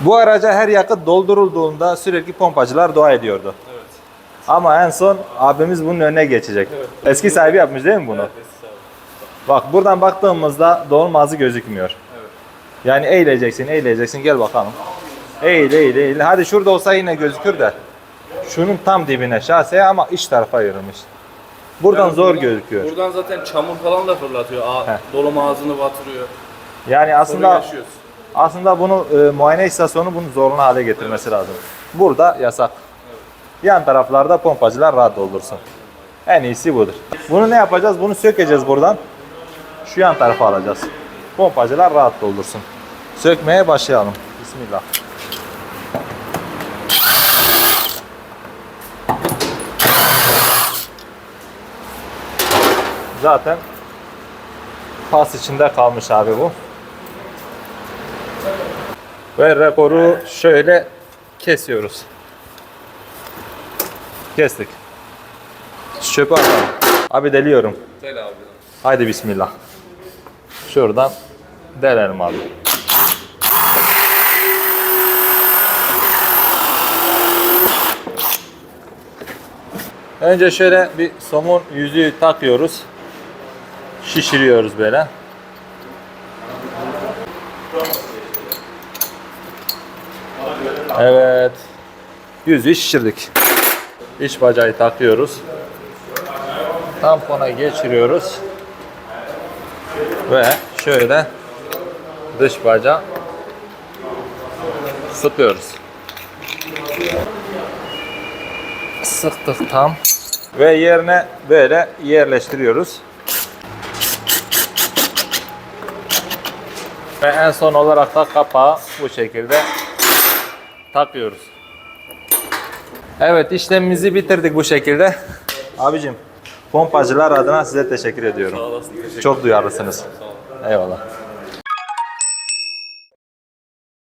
Bu araca her yakıt doldurulduğunda sürekli pompacılar dua ediyordu. Evet. Ama en son abimiz bunun önüne geçecek. Eski sahibi yapmış değil mi bunu? Evet, sağ ol. Bak buradan baktığımızda dolmazı gözükmüyor. Evet. Yani eğileceksin, eğileceksin. Gel bakalım. Eğil, eğil, eğil. Hadi şurada olsa yine gözükür de. Şunun tam dibine şahseye ama iç tarafa yürümüş. Buradan Yani zor gözüküyor. Buradan zaten çamur falan da fırlatıyor. Aa, Heh. dolum ağzını batırıyor. Yani Aslında aslında yaşıyoruz. Aslında bunu e, muayene istasyonu bunu zorunlu hale getirmesi lazım. Burada yasak. Yan taraflarda pompacılar rahat doldursun. En iyisi budur. Bunu ne yapacağız? Bunu sökeceğiz buradan. Şu yan tarafa alacağız. Pompacılar rahat doldursun. Sökmeye başlayalım. Bismillah. Zaten pas içinde kalmış abi bu. Ve rekoru şöyle kesiyoruz. Kestik. Çöpe atalım. Abi deliyorum. Gel abi. Haydi bismillah. Şuradan delelim abi. Önce şöyle bir somon yüzüğü takıyoruz. Şişiriyoruz böyle. Evet. Yüzüğü şişirdik. İç bacağı takıyoruz. Tampona geçiriyoruz. Ve şöyle dış bacağı sıkıyoruz. Sıktık tam. Ve yerine böyle yerleştiriyoruz. Ve en son olarak da kapağı bu şekilde takıyoruz. Evet işlemimizi bitirdik bu şekilde. Abicim pompacılar adına size teşekkür ediyorum. Sağ olasın. Teşekkür Çok duyarlısınız. Eyvallah.